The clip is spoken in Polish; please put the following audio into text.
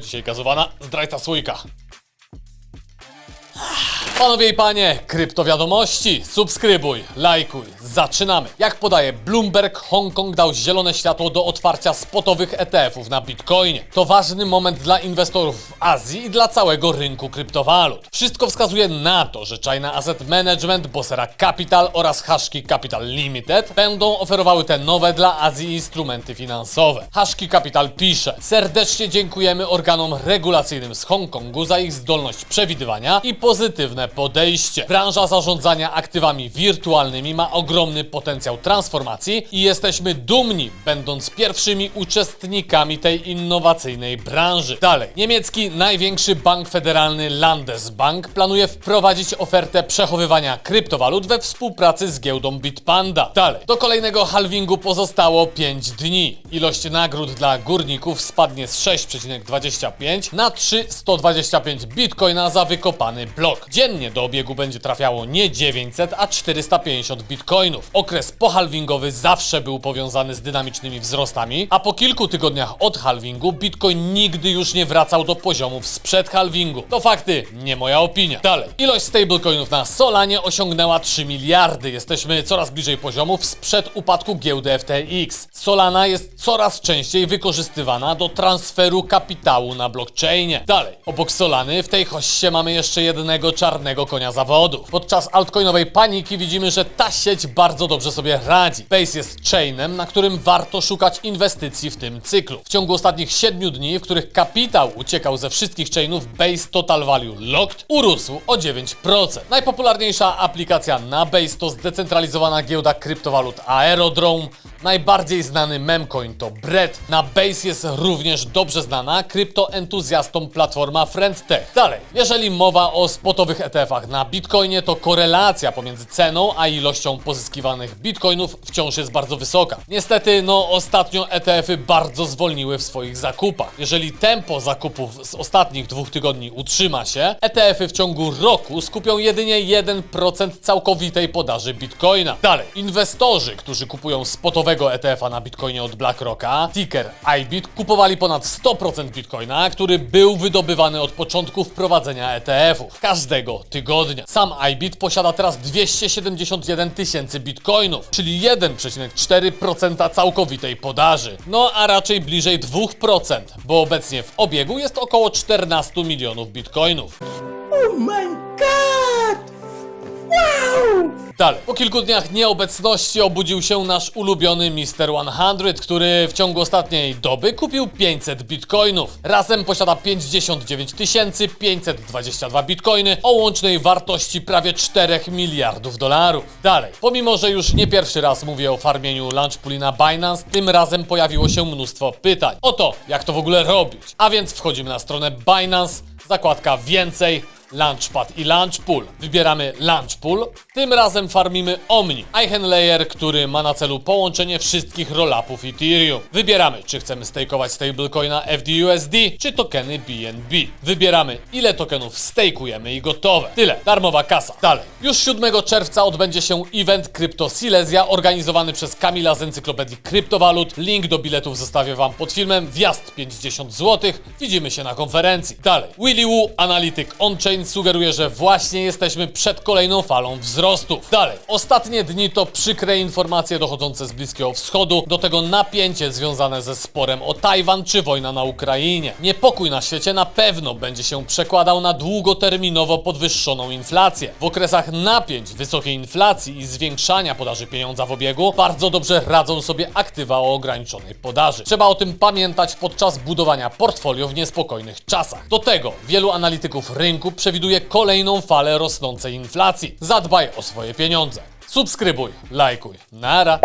Dzisiaj gazowana zdrajca słoika. Panowie i panie, kryptowiadomości, subskrybuj, lajkuj, zaczynamy. Jak podaje Bloomberg, Hongkong dał zielone światło do otwarcia spotowych ETF-ów na Bitcoinie. To ważny moment dla inwestorów w Azji i dla całego rynku kryptowalut. Wszystko wskazuje na to, że China Asset Management, Bossera Capital oraz Hashki Capital Limited będą oferowały te nowe dla Azji instrumenty finansowe. Hashki Capital pisze: Serdecznie dziękujemy organom regulacyjnym z Hongkongu za ich zdolność przewidywania i pozytywne podejście. Branża zarządzania aktywami wirtualnymi ma ogromny potencjał transformacji i jesteśmy dumni, będąc pierwszymi uczestnikami tej innowacyjnej branży. Dalej, niemiecki największy bank federalny Landesbank planuje wprowadzić ofertę przechowywania kryptowalut we współpracy z giełdą Bitpanda. Dalej, do kolejnego halvingu pozostało 5 dni. Ilość nagród dla górników spadnie z 6,25 na 3,125 bitcoina za wykopany blok. Dziennie do obiegu będzie trafiało nie 900, a 450 bitcoinów. Okres pohalvingowy zawsze był powiązany z dynamicznymi wzrostami, a po kilku tygodniach od halvingu bitcoin nigdy już nie wracał do poziomów sprzed halvingu. To fakty, nie moja opinia. Dalej, ilość stablecoinów na Solanie osiągnęła 3 miliardy. Jesteśmy coraz bliżej poziomów sprzed upadku giełdy FTX. Solana jest coraz częściej wykorzystywana do transferu kapitału na blockchainie. Dalej, obok Solany w tej hoście mamy jeszcze jednego czarnego konia zawodów. Podczas altcoinowej paniki widzimy, że ta sieć bardzo dobrze sobie radzi. Base jest chainem, na którym warto szukać inwestycji w tym cyklu. W ciągu ostatnich 7 dni, w których kapitał uciekał ze wszystkich chainów, Base Total Value Locked urósł o 9%. Najpopularniejsza aplikacja na Base to zdecentralizowana giełda kryptowalut Aerodrome. Najbardziej znany memcoin to Bread. Na Base jest również dobrze znana kryptoentuzjastom platforma FriendTech. Dalej, jeżeli mowa o spotowych ETF-ach na Bitcoinie, to korelacja pomiędzy ceną a ilością pozyskiwanych bitcoinów wciąż jest bardzo wysoka. Niestety, no ostatnio ETF-y bardzo zwolniły w swoich zakupach. Jeżeli tempo zakupów z ostatnich dwóch tygodni utrzyma się, ETF-y w ciągu roku skupią jedynie 1% całkowitej podaży bitcoina. Dalej, inwestorzy, którzy kupują spotowego ETF-a na bitcoinie od BlackRocka, ticker IBIT, kupowali ponad 100% bitcoina, który był wydobywany od początku wprowadzenia ETF-ów. Każdego tygodnia. Sam IBIT posiada teraz 271 tysięcy bitcoinów, czyli 1,4% całkowitej podaży. No a raczej bliżej 2%, bo obecnie w obiegu jest około 14 milionów bitcoinów. Dalej. Po kilku dniach nieobecności obudził się nasz ulubiony Mr. 100, który w ciągu ostatniej doby kupił 500 bitcoinów. Razem posiada 59 522 bitcoiny o łącznej wartości prawie 4 miliardów dolarów. Dalej. Pomimo, że już nie pierwszy raz mówię o farmieniu Launchpooli na Binance, tym razem pojawiło się mnóstwo pytań. O to, jak to w ogóle robić. A więc wchodzimy na stronę Binance, zakładka więcej, Launchpad i Launchpool. Wybieramy Launchpool. Tym razem farmimy Omni, Eichenlayer, który ma na celu połączenie wszystkich rollupów Ethereum. Wybieramy, czy chcemy stakeować stablecoina FDUSD, czy tokeny BNB. Wybieramy, ile tokenów stakujemy i gotowe. Tyle, darmowa kasa. Dalej. Już 7 czerwca odbędzie się event Crypto Silesia organizowany przez Kamila z Encyklopedii Kryptowalut. Link do biletów zostawię Wam pod filmem. Wjazd 50 zł. Widzimy się na konferencji. Dalej. Willy Wu, analityk on-chain, sugeruje, że właśnie jesteśmy przed kolejną falą wzrostów. Dalej. Ostatnie dni to przykre informacje dochodzące z Bliskiego Wschodu, do tego napięcie związane ze sporem o Tajwan czy wojna na Ukrainie. Niepokój na świecie na pewno będzie się przekładał na długoterminowo podwyższoną inflację. W okresach napięć, wysokiej inflacji i zwiększania podaży pieniądza w obiegu bardzo dobrze radzą sobie aktywa o ograniczonej podaży. Trzeba o tym pamiętać podczas budowania portfolio w niespokojnych czasach. Do tego wielu analityków rynku przewiduje kolejną falę rosnącej inflacji. Zadbaj o swoje pieniądze. Subskrybuj, lajkuj. Nara.